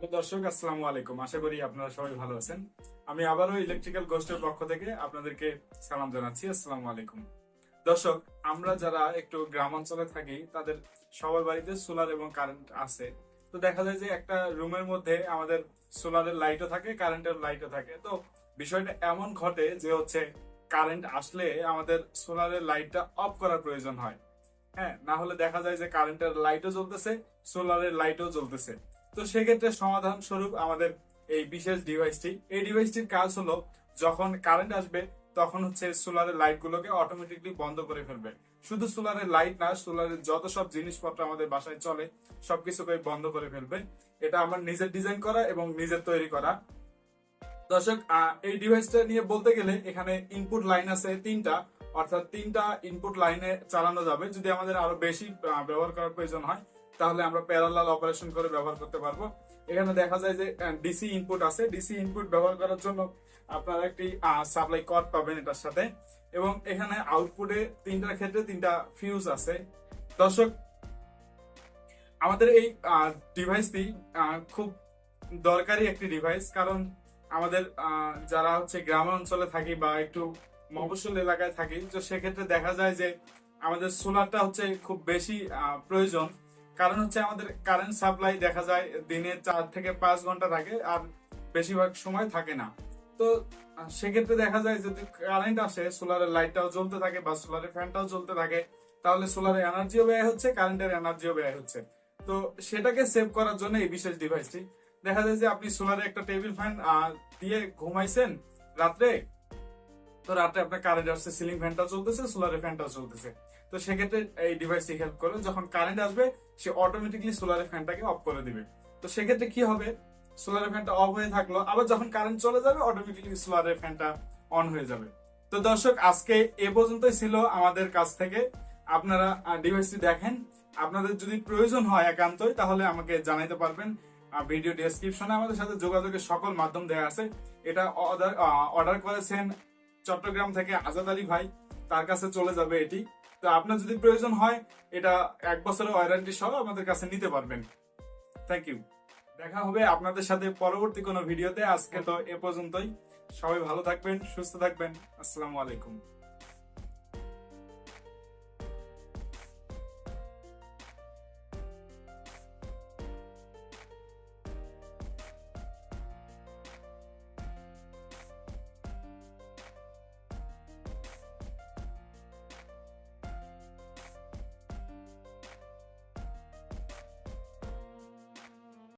দর্শক, আসসালামু আলাইকুম। আশা করি আপনারা সবাই ভালো আছেন। আমি আবারও ইলেকট্রিক্যাল গোষ্ঠীর পক্ষ থেকে আপনাদেরকে সালাম জানাচ্ছি। আসসালামু আলাইকুম। দর্শক, আমরা যারা একটু গ্রাম অঞ্চলে থাকি, তাদের সবার বাড়িতে সোলার এবং কারেন্ট আছে। তো দেখা যায় যে একটা রুমের মধ্যে আমাদের সোলারের লাইটও থাকে, কারেন্টের লাইটও থাকে। তো বিষয়টা এমন ঘটে যে হচ্ছে কারেন্ট আসলে আমাদের সোলারের লাইটটা অফ করার প্রয়োজন হয়। হ্যাঁ না হলে দেখা যায় যে কারেন্টের লাইটও জ্বলতেছে, সোলারের লাইটও জ্বলতেছে। তো সেক্ষেত্রে সমাধান স্বরূপ আমাদের এই বিশেষ ডিভাইসটি এই ডিভাইসটির কাজ হলো, যখন কারেন্ট আসবে, তখন হচ্ছে সোলারের লাইট গুলোকে অটোমেটিকলি বন্ধ করে ফেলবে। শুধু সোলারের লাইট না সোলারের যত সব জিনিসপত্র আমাদের বাসায় চলে, সবকিছুকে বন্ধ করে ফেলবে। এটা আমার নিজের ডিজাইন করা এবং নিজের তৈরি করা। দর্শক এই ডিভাইসটা নিয়ে বলতে গেলে এখানে ইনপুট লাইন আছে তিনটা। অর্থাৎ তিনটা ইনপুট লাইনে চালানো যাবে। যদি আমাদের আরও বেশি ব্যবহার করার প্রয়োজন হয় তাহলে আমরা প্যারালাল অপারেশন করে ব্যবহার করতে পারব। এখানে দেখা যায় যে ডিসি ইনপুট আছে। ডিসি ইনপুট ব্যবহার করার জন্য আপনারা একটি সাপ্লাই কর্ড পাবেন এটার সাথে। এবং এখানে আউটপুটে তিনটার ক্ষেত্রে তিনটা ফিউজ আছে। দর্শক, আমাদের এই ডিভাইসটি খুব দরকারি একটি ডিভাইস কারণ আমাদের যারা হচ্ছে গ্রাম অঞ্চলে থাকি বা একটু মফস্বল এলাকায় থাকি, তো সেক্ষেত্রে দেখা যায় যে, আমাদের সোলারটা হচ্ছে খুব বেশি প্রয়োজন। কারণ হচ্ছে আমাদের কারেন্ট সাপ্লাই দেখা যায় দিনে চার থেকে পাঁচ ঘণ্টা থাকে আর বেশিরভাগ সময় থাকে না। তো সেক্ষেত্রে দেখা যায় যদি কারেন্ট আসে সোলারের লাইটটাও জ্বলতে থাকে বা সোলারের ফ্যানটাও জ্বলতে থাকে, তাহলে সোলারের এনার্জিও ব্যয় হচ্ছে কারেন্টের এনার্জিও ব্যয় হচ্ছে। তো সেটাকে সেভ করার জন্য এই বিশেষ ডিভাইসটি দেখা যায় যে আপনি সোলারে একটা টেবিল ফ্যান দিয়ে ঘুমাইছেন রাত্রে তো রাতে আপনার কারেন্ট আসছে সিলিং ফ্যানটা চলতেছে সোলারের ফ্যানটাও চলতেছে। তো সেক্ষেত্রে এই ডিভাইসটি হেল্প করে, যখন কারেন্ট আসবে, সে অটোমেটিকলি সোলারের ফ্যানটাকে অফ করে দিবে। তো সেক্ষেত্রে কি হবে? সোলারের ফ্যানটা অফ হয়ে থাকল, আবার যখন কারেন্ট চলে যাবে অটোমেটিকলি সোলারের ফ্যানটা অন হয়ে যাবে। তো দর্শক, আজকে এ পর্যন্তই ছিল আমাদের কাছ থেকে। আপনারা ডিভাইসটি দেখেন। আপনাদের যদি প্রয়োজন হয় একান্তই, তাহলে আমাকে জানাইতে পারবেন। ভিডিও ডেসক্রিপশনে আমাদের সাথে যোগাযোগের সকল মাধ্যম দেওয়া আছে। এটা অর্ডার করেছেন চট্টগ্রাম থেকে আজাদ আলী ভাই তার কাছে চলে যাবে এটি। তো আপনার যদি প্রয়োজন হয়, এটা এক বছরের ওয়ারেন্টি সহ আমাদের কাছে নিতে পারবেন। থ্যাংক ইউ দেখা হবে আপনাদের সাথে পরবর্তী কোনো ভিডিওতে। আজকে তো এ পর্যন্তই। সবাই ভালো থাকবেন, সুস্থ থাকবেন। আসসালামু আলাইকুম।